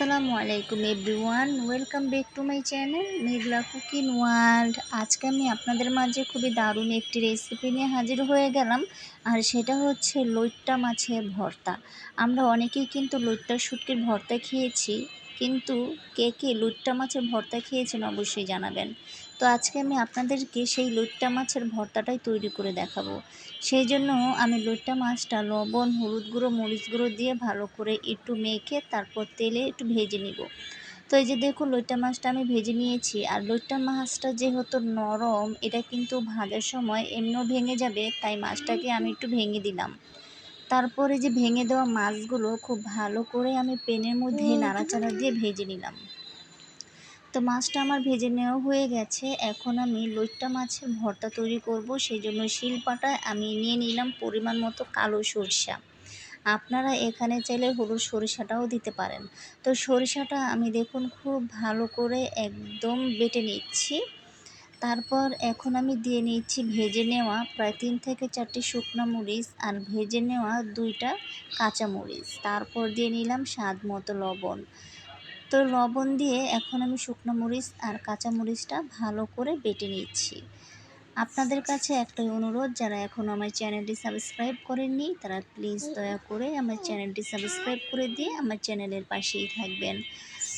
আসসালামু আলাইকুম everyone, welcome back to my channel Meghla cooking world. আজকে আমি আপনাদের মাঝে খুবই দারুণ একটি রেসিপি নিয়ে হাজির হয়ে গেলাম, আর সেটা হচ্ছে লইট্টা মাছের ভর্তা। আমরা অনেকেই কিন্তু লইট্টা শুটকির ভর্তা খেয়েছি, কিন্তু কে কে লুট্টা মাছের ভর্তা খেয়েছেন অবশ্যই জানাবেন। তো আজকে আমি আপনাদেরকে সেই লুট্টা মাছের ভর্তাটাই তৈরি করে দেখাবো। সেই জন্য আমি লুট্টা মাছটা লবণ হলুদ গুঁড়ো মরিচ গুঁড়ো দিয়ে ভালো করে একটু মেখে তারপর তেলে একটু ভেজে নিব। তো এই যে দেখুন লইট্টা মাছটা আমি ভেজে নিয়েছি আর লইট্টা মাছটা যেহেতু নরম এটা কিন্তু ভাজার সময় এমনিও ভেঙে যাবে তাই মাছটাকে আমি একটু ভেঙে দিলাম। তারপরে যে ভেঙে দেওয়া মাছগুলো খুব ভালো করে আমি পেনের মধ্যে নাড়াচাড়া দিয়ে ভেজে নিলাম। তো মাছটা আমার ভেজে নেওয়া হয়ে গেছে। এখন আমি লইট্টা মাছের ভর্তা তৈরি করব সেই জন্য শিলপাটায় আমি নিয়ে নিলাম পরিমাণ মতো কালো সরষা। আপনারা এখানে চাইলে হলুদ সরিষাটাও দিতে পারেন। তো সরিষাটা আমি দেখুন খুব ভালো করে একদম বেটে নিচ্ছি। তারপর এখন আমি দিয়ে নিচ্ছি ভেজে নেওয়া প্রায় তিন থেকে চারটি শুকনো মরিচ আর ভেজে নেওয়া দুইটা কাঁচা মরিচ। তারপর দিয়ে নিলাম স্বাদ মতো লবণ। তো লবণ দিয়ে এখন আমি শুকনো মরিচ আর কাঁচা মরিচটা ভালো করে বেটে নিচ্ছি। আপনাদের কাছে একটাই অনুরোধ, যারা এখনও আমার চ্যানেলটি সাবস্ক্রাইব করেননি, তারা প্লিজ দয়া করে আমার চ্যানেলটি সাবস্ক্রাইব করে দিয়ে আমার চ্যানেলের পাশেই থাকবেন।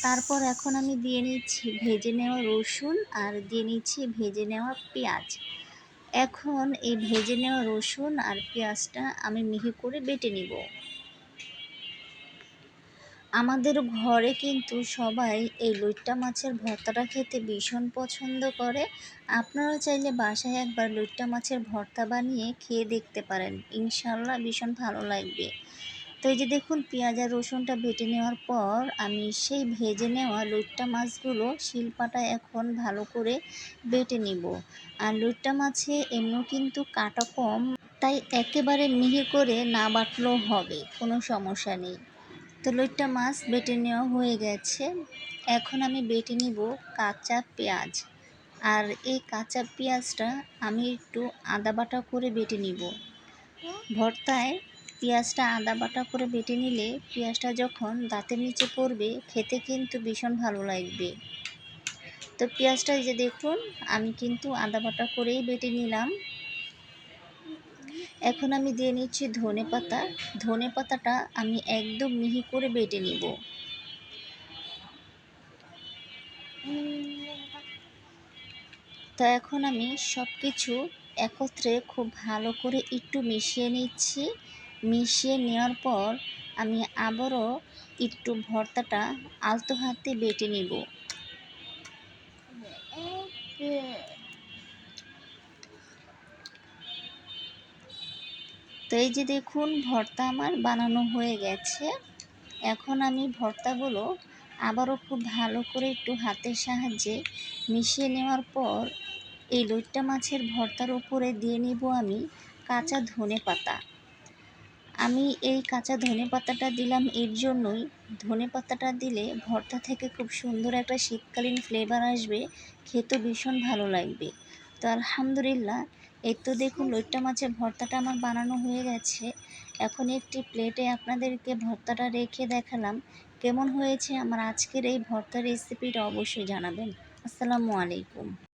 তারপর এখন আমি দিয়ে নিচ্ছি ভেজে নেওয়া রসুন আর দিয়ে নিচ্ছি ভেজে নেওয়া পেঁয়াজ। এখন এই ভেজে নেওয়া রসুন আর পেঁয়াজটা আমি মিহি করে বেটে নিব। আমাদের ঘরে কিন্তু সবাই এই লইট্টা মাছের ভর্তাটা খেতে ভীষণ পছন্দ করে। আপনারা চাইলে বাসায় একবার লইট্টা মাছের ভর্তা বানিয়ে খেয়ে দেখতে পারেন। ইনশাল্লাহ ভীষণ ভালো লাগবে। তো এই যে দেখুন, পেঁয়াজ আর রসুনটা বেটে নেওয়ার পর আমি সেই ভেজে নেওয়া লইট্টা মাছগুলো শিলপাটা এখন ভালো করে বেটে নিব। আর লইট্টা মাছে এমনিও কিন্তু কাটা কম, তাই একেবারে মিহি করে না বাটলেও হবে, কোনো সমস্যা নেই। তো লইট্টা মাছ বেটে নেওয়া হয়ে গেছে। এখন আমি বেটে নিব কাঁচা পেঁয়াজ। আর এই কাঁচা পেঁয়াজটা আমি একটু আদা বাটা করে বেটে নিব। ভর্তায় পেঁয়াজটা আদা বাটা করে বেটে নিলে পেঁয়াজটা যখন দাঁতের নিচে পড়বে, খেতে কিন্তু ভীষণ ভালো লাগবে। তো পেঁয়াজটা যে দেখুন, আমি কিন্তু আদা বাটা করেই বেটে নিলাম। এখন আমি দিয়ে নিচ্ছি ধনে পাতা। ধনে পাতাটা আমি একদম মিহি করে বেটে নিব। তো এখন আমি সব কিছু একত্রে খুব ভালো করে একটু মিশিয়ে নিচ্ছি। মিশিয়ে নেওয়ার পর আমি আবারও একটু ভর্তাটা আলতো হাতে বেটে নিব। তো এই যে দেখুন, ভর্তা আমার বানানো হয়ে গেছে। এখন আমি ভর্তাগুলো আবারও খুব ভালো করে একটু হাতের সাহায্যে মিশিয়ে নেওয়ার পর এই লইট্টা মাছের ভর্তার উপরে দিয়ে নিব আমি কাঁচা ধনে পাতা। আমি এই কাঁচা ধনে পাতাটা দিলাম এর জন্যই। ধনে পাতাটা দিলে ভর্তা থেকে খুব সুন্দর একটা শীতকালীন ফ্লেভার আসবে, খেতে ভীষণ ভালো লাগবে। তো আলহামদুলিল্লাহ। এই তো দেখুন লইট্টা মাছের ভর্তাটা আমার বানানো হয়ে গেছে। এখন একটি প্লেটে আপনাদেরকে ভর্তাটা রেখে দেখালাম। কেমন হয়েছে? আমার আজকের এই ভর্তা রেসিপিটা অবশ্যই জানাবেন। আসসালামু আলাইকুম।